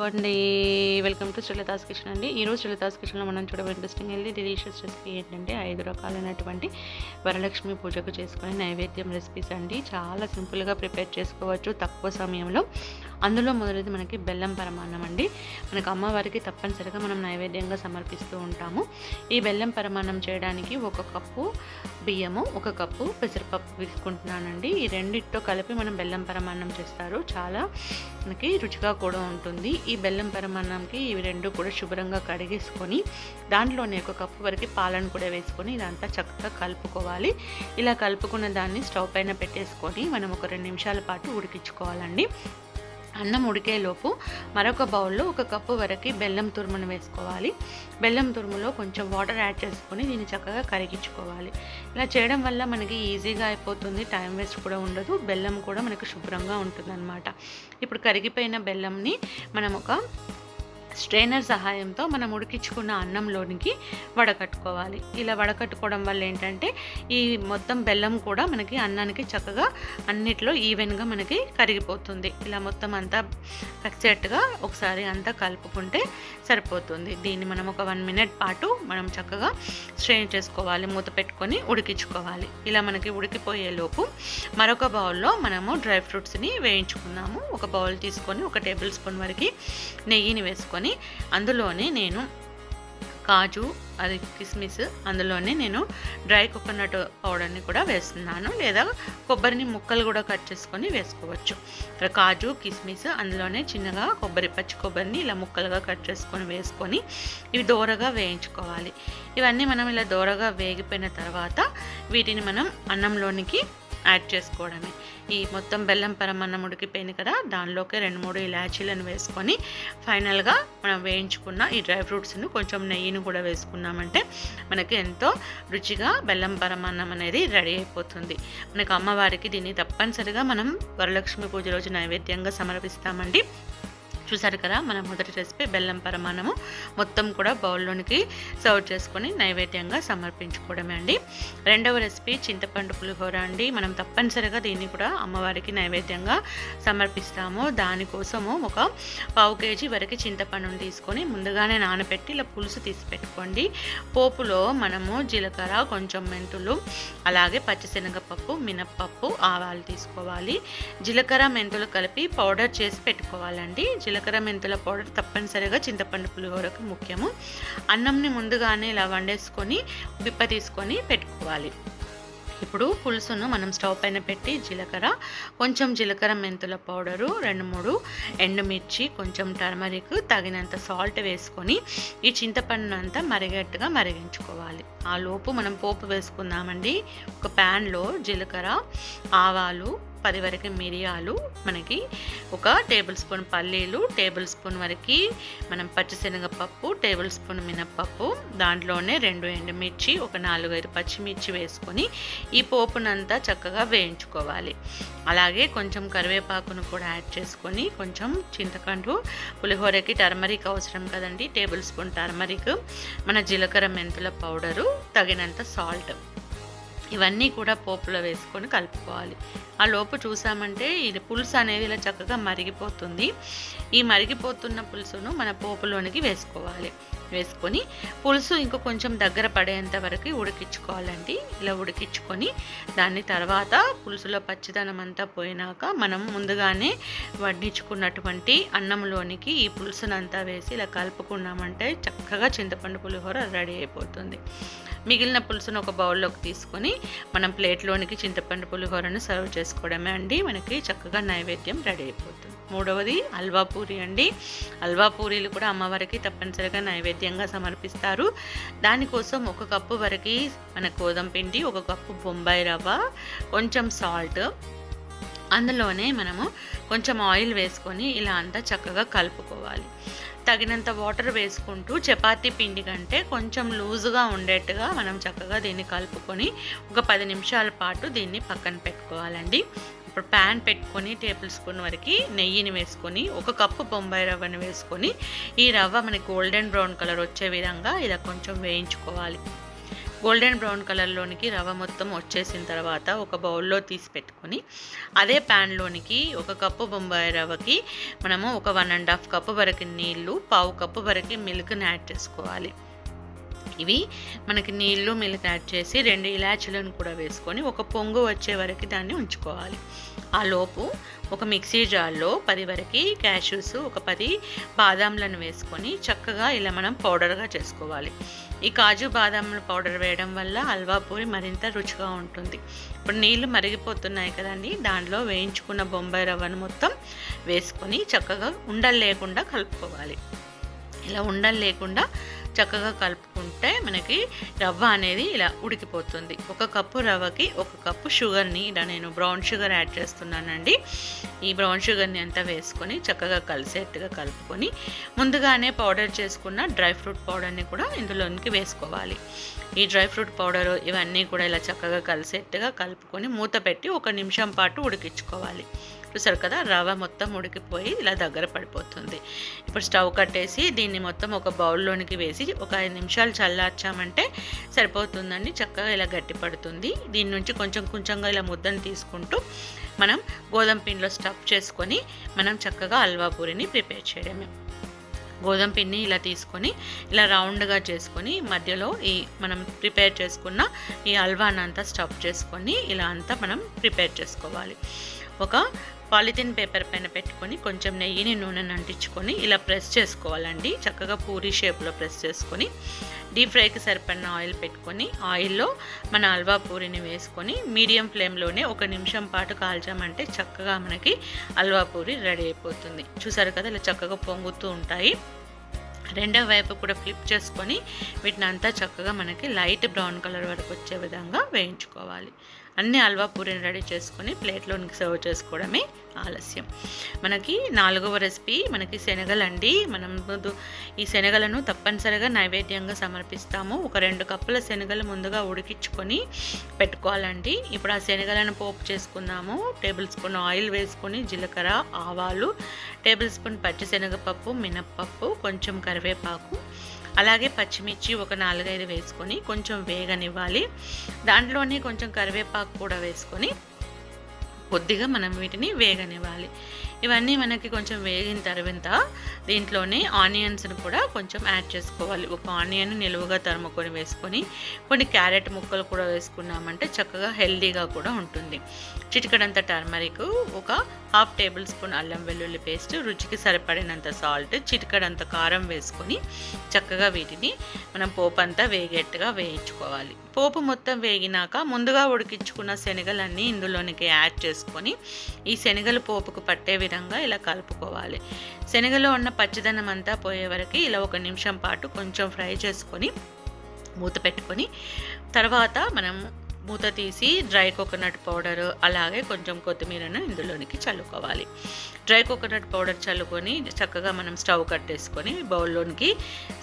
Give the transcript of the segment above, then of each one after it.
అండి. Welcome to Srilatha's kitchen అండి. ఈరోజు శ్రీలతాస్ కిచెన్లో మనం చూడబోయే ఇంట్రెస్టింగ్ వెళ్ళి డిలీషియస్ రెసిపీ ఏంటంటే ఐదు రకాలైనటువంటి వరలక్ష్మి పూజకు చేసుకునే నైవేద్యం రెసిపీస్ అండి. చాలా సింపుల్గా ప్రిపేర్ చేసుకోవచ్చు తక్కువ సమయంలో. అందులో మొదలైతే మనకి బెల్లం పరమాన్నం అండి. మనకు అమ్మవారికి తప్పనిసరిగా మనం నైవేద్యంగా సమర్పిస్తూ ఉంటాము. ఈ బెల్లం పరమాన్నం చేయడానికి ఒక కప్పు బియ్యము ఒక కప్పు పెసరపప్పు తీసుకుంటున్నానండి ఈ రెండింటితో కలిపి మనం బెల్లం పరమాన్నం చేస్తారు. చాలా మనకి రుచిగా కూడా ఉంటుంది. ఈ బెల్లం పరమాన్నంకి ఇవి రెండు కూడా శుభ్రంగా కడిగేసుకొని దాంట్లోనే ఒక కప్పు వరకు పాలను కూడా వేసుకొని ఇదంతా చక్కగా కలుపుకోవాలి. ఇలా కలుపుకున్న దాన్ని స్టవ్ పైన పెట్టేసుకొని మనం ఒక రెండు నిమిషాల పాటు ఉడికించుకోవాలండి. అన్నం ఉడికేలోపు మరొక బౌల్లో ఒక కప్పు వరకు బెల్లం తురుమును వేసుకోవాలి. బెల్లం తురుములో కొంచెం వాటర్ యాడ్ చేసుకొని దీన్ని చక్కగా కరిగించుకోవాలి. ఇలా చేయడం వల్ల మనకి ఈజీగా అయిపోతుంది టైం వేస్ట్ కూడా ఉండదు బెల్లం కూడా మనకు శుభ్రంగా ఉంటుందన్నమాట. ఇప్పుడు కరిగిపోయిన బెల్లంని మనం ఒక స్ట్రైనర్ సహాయంతో మనం ఉడికించుకున్న అన్నంలోనికి వడకట్టుకోవాలి ఇలా వడకట్టుకోవడం వల్ల ఏంటంటే ఈ మొత్తం బెల్లం కూడా మనకి అన్నానికి చక్కగా అన్నిట్లో ఈవెన్గా మనకి కరిగిపోతుంది. ఇలా మొత్తం అంతా కచ్చేట్టుగా ఒకసారి అంతా కలుపుకుంటే సరిపోతుంది. దీన్ని మనం ఒక వన్ మినిట్ పాటు మనం చక్కగా స్ట్రెయిన్ చేసుకోవాలి. మూత పెట్టుకొని ఉడికించుకోవాలి. ఇలా మనకి ఉడికిపోయేలోపు మరొక బౌల్లో మనము డ్రై ఫ్రూట్స్ని వేయించుకున్నాము. ఒక బౌల్ తీసుకొని ఒక టేబుల్ స్పూన్ వరకు నెయ్యిని వేసుకొని అందులోనే నేను కాజు అది కిస్మిస్ అందులోనే నేను డ్రై కోకోనట్ పౌడర్ని కూడా వేస్తున్నాను. లేదా కొబ్బరిని ముక్కలు కూడా కట్ చేసుకొని వేసుకోవచ్చు. ఇక్కడ కాజు కిస్మిస్ అందులోనే చిన్నగా కొబ్బరి పచ్చి కొబ్బరిని ఇలా ముక్కలుగా కట్ చేసుకొని వేసుకొని ఇవి దోరగా వేయించుకోవాలి. ఇవన్నీ మనం ఇలా దోరగా వేగిపోయిన తర్వాత వీటిని మనం అన్నంలోనికి యాడ్ చేసుకోవడమే. ఈ మొత్తం బెల్లం పరమన్నం ఉడికిపోయింది కదా దానిలోకి రెండు మూడు ఇలాచీలను వేసుకొని ఫైనల్గా మనం వేయించుకున్న ఈ డ్రై ఫ్రూట్స్ను కొంచెం నెయ్యిని కూడా వేసుకున్నామంటే మనకి ఎంతో రుచిగా బెల్లం పరమాన్నం అనేది రెడీ అయిపోతుంది. మనకు అమ్మవారికి దీన్ని తప్పనిసరిగా మనం వరలక్ష్మి పూజ రోజు నైవేద్యంగా సమర్పిస్తామండి. చూసారు కదా మన మొదటి రెసిపీ బెల్లం పరమాణము. మొత్తం కూడా బౌల్లోనికి సర్వ్ చేసుకొని నైవేద్యంగా సమర్పించుకోవడమే అండి. రెండవ రెసిపీ చింతపండు పులిహోర అండి. మనం తప్పనిసరిగా దీన్ని కూడా అమ్మవారికి నైవేద్యంగా సమర్పిస్తాము. దానికోసము ఒక పావు కేజీ వరకు చింతపండును తీసుకొని ముందుగానే నానబెట్టి ఇలా పులుసు తీసి పెట్టుకోండి. పోపులో మనము జీలకర్ర కొంచెం మెంతులు అలాగే పచ్చిశనగపప్పు మినప్పప్పు ఆవాలు తీసుకోవాలి. జీలకర్ర మెంతులు కలిపి పౌడర్ చేసి పెట్టుకోవాలండి. జీలకర్ర మెంతుల పౌడర్ తప్పనిసరిగా చింతపండు పులిహోరకు ముఖ్యము. అన్నంని ముందుగానే ఇలా వండేసుకొని బిప్ప తీసుకొని పెట్టుకోవాలి. ఇప్పుడు పులుసును మనం స్టవ్ పైన పెట్టి జీలకర్ర కొంచెం జీలకర్ర మెంతుల పౌడరు రెండు మూడు ఎండుమిర్చి కొంచెం టర్మరిక్ తగినంత సాల్ట్ వేసుకొని ఈ చింతపండును అంతా మరిగట్టుగా మరిగించుకోవాలి. ఆ లోపు మనం పోపు వేసుకుందామండి. ఒక ప్యాన్లో జీలకర్ర ఆవాలు పది వరకు మిరియాలు మనకి ఒక టేబుల్ స్పూన్ పల్లీలు టేబుల్ స్పూన్ వరకు మనం పచ్చిశనగపప్పు టేబుల్ స్పూన్ మినప్పప్పు దాంట్లోనే రెండు ఎండుమిర్చి ఒక నాలుగైదు పచ్చిమిర్చి వేసుకొని ఈ పోపునంతా చక్కగా వేయించుకోవాలి. అలాగే కొంచెం కరివేపాకును కూడా యాడ్ చేసుకొని కొంచెం చింతకండు పులిహోరకి టర్మరిక్ అవసరం కదండి టేబుల్ స్పూన్ టర్మరిక్ మన జీలకర్ర మెంతుల పౌడరు తగినంత సాల్ట్. ఇవన్నీ కూడా పోపులో వేసుకొని కలుపుకోవాలి. ఆ లోపు చూసామంటే ఇది పులుసు అనేది ఇలా చక్కగా మరిగిపోతుంది. ఈ మరిగిపోతున్న పులుసును మన పోపులోనికి వేసుకోవాలి. వేసుకొని పులుసు ఇంకా కొంచెం దగ్గర పడేంత వరకు ఉడికించుకోవాలండి. ఇలా ఉడికించుకొని దాన్ని తర్వాత పులుసులో పచ్చిదనం అంతా పోయినాక మనం ముందుగానే వడ్డించుకున్నటువంటి అన్నంలోనికి ఈ పులుసునంతా వేసి ఇలా కలుపుకున్నామంటే చక్కగా చింతపండు పులిహోర రెడీ అయిపోతుంది. మిగిలిన పులుసును ఒక బౌల్లోకి తీసుకొని మనం ప్లేట్లోనికి చింతపండు పులిహోరను సర్వ్ చేసుకోవడమే అండి. మనకి చక్కగా నైవేద్యం రెడీ అయిపోతుంది. మూడవది హల్వా పూరి అండి. హల్వా పూరీలు కూడా అమ్మవారికి తప్పనిసరిగా నైవేద్యంగా సమర్పిస్తారు. దానికోసం ఒక కప్పు వరకు మన గోధుమ పిండి ఒక కప్పు బొంబాయి రవ్వ కొంచెం సాల్ట్. అందులోనే మనము కొంచెం ఆయిల్ వేసుకొని ఇలా అంతా చక్కగా కలుపుకోవాలి. తగినంత వాటర్ వేసుకుంటూ చపాతీ పిండి కంటే కొంచెం లూజుగా ఉండేట్టుగా మనం చక్కగా దీన్ని కలుపుకొని ఒక పది నిమిషాల పాటు దీన్ని పక్కన పెట్టుకోవాలండి. ఇప్పుడు ప్యాన్ పెట్టుకొని టేబుల్ స్పూన్ వరకు నెయ్యిని వేసుకొని ఒక కప్పు బొంబాయి రవ్వని వేసుకొని ఈ రవ్వ మనకి గోల్డెన్ బ్రౌన్ కలర్ వచ్చే విధంగా ఇలా కొంచెం వేయించుకోవాలి. గోల్డెన్ బ్రౌన్ కలర్లోనికి రవ్వ మొత్తం వచ్చేసిన తర్వాత ఒక బౌల్లో తీసి పెట్టుకొని అదే ప్యాన్లోనికి ఒక కప్పు బొంబాయి రవ్వకి మనము ఒక వన్ అండ్ హాఫ్ కప్పు వరకు నీళ్ళు పావు కప్పు వరకు మిల్క్ని యాడ్ చేసుకోవాలి. ఇవి మనకి నీళ్ళు మిల్క్ యాడ్ చేసి రెండు ఇలాచీలను కూడా వేసుకొని ఒక పొంగు వచ్చే వరకు దాన్ని ఉంచుకోవాలి. ఆ లోపు ఒక మిక్సీ జార్లో పది వరకు క్యాష్యూస్ ఒక పది బాదాంలను వేసుకొని చక్కగా ఇలా మనం పౌడర్గా చేసుకోవాలి. ఈ కాజు బాదాముల పౌడర్ వేయడం వల్ల హల్వా పూరి మరింత రుచిగా ఉంటుంది. ఇప్పుడు నీళ్ళు మరిగిపోతున్నాయి కదండి దాంట్లో వేయించుకున్న బొంబాయి రవ్వను మొత్తం వేసుకొని చక్కగా ఉండలు లేకుండా కలుపుకోవాలి. ఇలా ఉండలు లేకుండా చక్కగా కలుపుకుంటే మనకి రవ్వ అనేది ఇలా ఉడికిపోతుంది. ఒక కప్పు రవ్వకి ఒక కప్పు షుగర్ని ఇలా నేను బ్రౌన్ షుగర్ యాడ్ చేస్తున్నానండి. ఈ బ్రౌన్ షుగర్ని అంతా వేసుకొని చక్కగా కలిసేట్టుగా కలుపుకొని ముందుగానే పౌడర్ చేసుకున్న డ్రై ఫ్రూట్ పౌడర్ని కూడా ఇందులోనికి వేసుకోవాలి. ఈ డ్రై ఫ్రూట్ పౌడర్ ఇవన్నీ కూడా ఇలా చక్కగా కలిసేట్టుగా కలుపుకొని మూత పెట్టి ఒక నిమిషం పాటు ఉడికించుకోవాలి. చూసారు కదా రవ్వ మొత్తం ఉడికిపోయి ఇలా దగ్గర పడిపోతుంది. ఇప్పుడు స్టవ్ కట్టేసి దీన్ని మొత్తం ఒక బౌల్లోనికి వేసి ఒక ఐదు నిమిషాలు చల్లార్చామంటే సరిపోతుందండి చక్కగా ఇలా గట్టి పడుతుంది. దీని నుంచి కొంచెం కొంచెంగా ఇలా ముద్దను తీసుకుంటూ మనం గోధుమ పిండిలో స్టఫ్ చేసుకొని మనం చక్కగా హల్వా పూరిని ప్రిపేర్ చేయడమే. గోధుమ పిండిని ఇలా తీసుకొని ఇలా రౌండ్గా చేసుకొని మధ్యలో ఈ మనం ప్రిపేర్ చేసుకున్న ఈ హల్వానంతా స్టఫ్ చేసుకొని ఇలా అంతా మనం ప్రిపేర్ చేసుకోవాలి. ఒక పాలిథిన్ పేపర్ పైన పెట్టుకొని కొంచెం నెయ్యిని నూనెని అంటించుకొని ఇలా ప్రెస్ చేసుకోవాలండి. చక్కగా పూరి షేప్లో ప్రెస్ చేసుకొని డీప్ ఫ్రైకి సరిపడిన ఆయిల్ పెట్టుకొని ఆయిల్లో మన హల్వా పూరిని వేసుకొని మీడియం ఫ్లేమ్లోనే ఒక నిమిషం పాటు కాల్చామంటే చక్కగా మనకి హల్వా పూరి రెడీ అయిపోతుంది. చూసారు కదా ఇలా చక్కగా పొంగుతూ ఉంటాయి. రెండో వైపు కూడా ఫ్లిప్ చేసుకొని వీటిని అంతా చక్కగా మనకి లైట్ బ్రౌన్ కలర్ వరకు వచ్చే విధంగా వేయించుకోవాలి. అన్ని హల్వా పూరిని రెడీ చేసుకొని ప్లేట్లోనికి సర్వ్ చేసుకోవడమే ఆలస్యం. మనకి నాలుగవ రెసిపీ మనకి శనగలండి మనం ఈ శనగలను తప్పనిసరిగా నైవేద్యంగా సమర్పిస్తాము. ఒక రెండు కప్పుల శనగలు ముందుగా ఉడికించుకొని పెట్టుకోవాలండి. ఇప్పుడు ఆ శనగలను పోపు చేసుకుందాము. టేబుల్ స్పూన్ ఆయిల్ వేసుకొని జీలకర్ర ఆవాలు టేబుల్ స్పూన్ పచ్చిశనగపప్పు మినప్పప్పు కొంచెం కరివేపాకు అలాగే పచ్చిమిర్చి ఒక నాలుగైదు వేసుకొని కొంచెం వేగనివ్వాలి. దాంట్లోనే కొంచెం కరివేపాకు కూడా వేసుకొని కొద్దిగా మనం వీటిని వేగనివ్వాలి. ఇవన్నీ మనకి కొంచెం వేగిన తర్వాత దీంట్లోనే ఆనియన్స్ని కూడా కొంచెం యాడ్ చేసుకోవాలి. ఒక ఆనియన్ నిలువుగా తరుముకొని వేసుకొని కొన్ని క్యారెట్ ముక్కలు కూడా వేసుకున్నామంటే చక్కగా హెల్దీగా కూడా ఉంటుంది. చిటికడంత టర్మరిక్ ఒక హాఫ్ టేబుల్ స్పూన్ అల్లం వెల్లుల్లి పేస్ట్ రుచికి సరిపడినంత సాల్ట్ చిటికడంత కారం వేసుకొని చక్కగా వీటిని మనం పోపు అంతా వేగేట్టుగా వేయించుకోవాలి. పోపు మొత్తం వేగినాక ముందుగా ఉడికించుకున్న శనగలన్నీ ఇందులోనికి యాడ్ చేసుకొని ఈ శనగలు పోపుకు పట్టే విధంగా ఇలా కలుపుకోవాలి. శనగలో ఉన్న పచ్చదనం అంతా పోయే వరకు ఇలా ఒక నిమిషం పాటు కొంచెం ఫ్రై చేసుకొని మూత పెట్టుకొని తర్వాత మనం మూత తీసి డ్రై కోకోనట్ పౌడర్ అలాగే కొంచెం కొత్తిమీరను ఇందులోనికి చల్లుకోవాలి. డ్రై కోకోనట్ పౌడర్ చల్లుకొని చక్కగా మనం స్టవ్ కట్టేసుకొని బౌల్లోనికి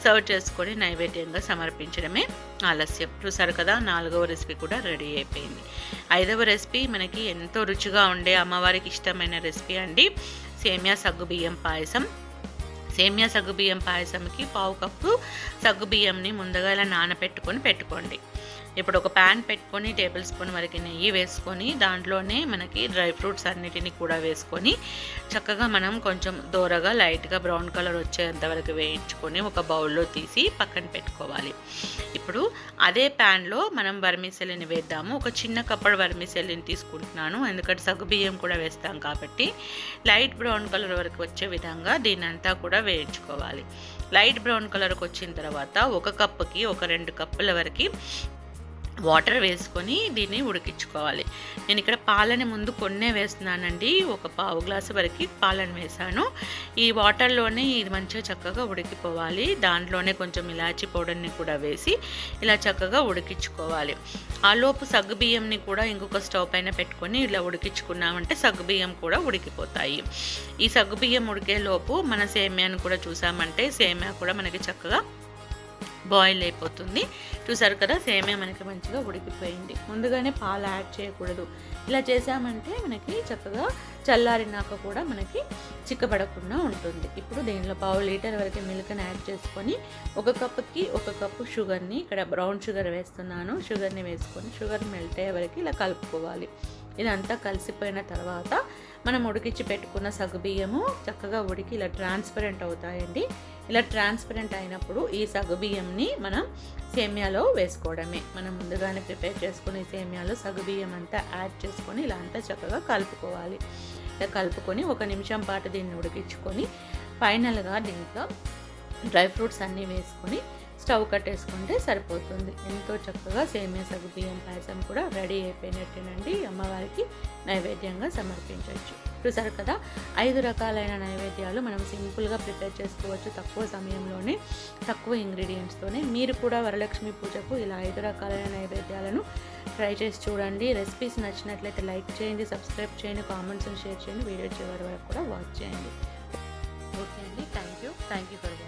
సర్వ్ చేసుకొని నైవేద్యంగా సమర్పించడమే ఆలస్యం. చూసారు కదా నాలుగవ రెసిపీ కూడా రెడీ అయిపోయింది. ఐదవ రెసిపీ మనకి ఎంతో రుచిగా ఉండే అమ్మవారికి ఇష్టమైన రెసిపీ అండి. సేమియా సగ్గుబియ్యం పాయసం. సేమియా సగ్గుబియ్యం పాయసంకి పావు కప్పు సగ్గుబియ్యంని ముందుగా ఇలా నానబెట్టుకొని పెట్టుకోండి. ఇప్పుడు ఒక ప్యాన్ పెట్టుకొని టేబుల్ స్పూన్ వరకు నెయ్యి వేసుకొని దాంట్లోనే మనకి డ్రై ఫ్రూట్స్ అన్నిటిని కూడా వేసుకొని చక్కగా మనం కొంచెం దూరగా లైట్గా బ్రౌన్ కలర్ వచ్చేంత వరకు వేయించుకొని ఒక బౌల్లో తీసి పక్కన పెట్టుకోవాలి. ఇప్పుడు అదే ప్యాన్లో మనం వర్మిసెల్లిని వేద్దాము. ఒక చిన్న కప్పడు వర్మిసెల్లిని తీసుకుంటున్నాను. ఎందుకంటే సగ్గుబియ్యం కూడా వేస్తాం కాబట్టి లైట్ బ్రౌన్ కలర్ వరకు వచ్చే విధంగా దీనంతా కూడా వేయించుకోవాలి. లైట్ బ్రౌన్ కలర్కి వచ్చిన తర్వాత ఒక కప్పుకి ఒక రెండు కప్పుల వరకు వాటర్ వేసుకొని దీన్ని ఉడికించుకోవాలి. నేను ఇక్కడ పాలని ముందు కొన్నే వేస్తున్నానండి. ఒక పావు గ్లాసు వరకు పాలను వేసాను ఈ వాటర్లోనే ఇది మంచిగా చక్కగా ఉడికిపోవాలి. దాంట్లోనే కొంచెం ఇలాచి పౌడర్ని కూడా వేసి ఇలా చక్కగా ఉడికించుకోవాలి. ఆ లోపు సగ్గుబియ్యంని కూడా ఇంకొక స్టవ్ పైన పెట్టుకొని ఇలా ఉడికించుకున్నామంటే సగ్గుబియ్యం కూడా ఉడికిపోతాయి. ఈ సగ్గుబియ్యం ఉడికే లోపు మన సేమ్యాను కూడా చూసామంటే సేమ్యా కూడా మనకి చక్కగా బాయిల్ అయిపోతుంది. చూసారు కదా సేమే మనకి మంచిగా ఉడికిపోయింది. ముందుగానే పాలు యాడ్ చేయకూడదు. ఇలా చేసామంటే మనకి చక్కగా చల్లారినాక కూడా మనకి చిక్కబడకుండా ఉంటుంది. ఇప్పుడు దీనిలో పావు లీటర్ వరకు మిల్క్ని యాడ్ చేసుకొని ఒక కప్పుకి ఒక కప్పు షుగర్ని ఇక్కడ బ్రౌన్ షుగర్ వేస్తున్నాను. షుగర్ని వేసుకొని షుగర్ మెల్ట్ అయ్యే వరకు ఇలా కలుపుకోవాలి. ఇదంతా కలిసిపోయిన తర్వాత మనం ఉడికించి పెట్టుకున్న సగ్గుబియ్యము చక్కగా ఉడికి ఇలా ట్రాన్స్పరెంట్ అవుతాయండి. ఇలా ట్రాన్స్పరెంట్ అయినప్పుడు ఈ సగ్గుబియ్యంని మనం సేమియాలో వేసుకోవడమే. మనం ముందుగానే ప్రిపేర్ చేసుకుని సేమియాలో సగ్గుబియ్యం అంతా యాడ్ చేసుకొని ఇలా అంతా చక్కగా కలుపుకోవాలి. ఇలా కలుపుకొని ఒక నిమిషం పాటు దీన్ని ఉడికించుకొని ఫైనల్గా దీంట్లో డ్రై ఫ్రూట్స్ అన్నీ వేసుకొని స్టవ్ కట్టేసుకుంటే సరిపోతుంది. ఎంతో చక్కగా సేమియా సగు బియ్యం పాయసం కూడా రెడీ అయిపోయినట్టేనండి. అమ్మవారికి నైవేద్యంగా సమర్పించవచ్చు. చూసారు కదా? ఐదు రకాలైన నైవేద్యాలు మనం సింపుల్గా ప్రిపేర్ చేసుకోవచ్చు తక్కువ సమయంలోనే తక్కువ ఇంగ్రీడియంట్స్తోనే. మీరు కూడా వరలక్ష్మి పూజకు ఇలా ఐదు రకాలైన నైవేద్యాలను ట్రై చేసి చూడండి. రెసిపీస్ నచ్చినట్లయితే లైక్ చేయండి సబ్స్క్రైబ్ చేయండి కామెంట్స్ షేర్ చేయండి. వీడియో చివరి వరకు కూడా వాచ్ చేయండి. ఓకే అండి. Thank you. Thank you for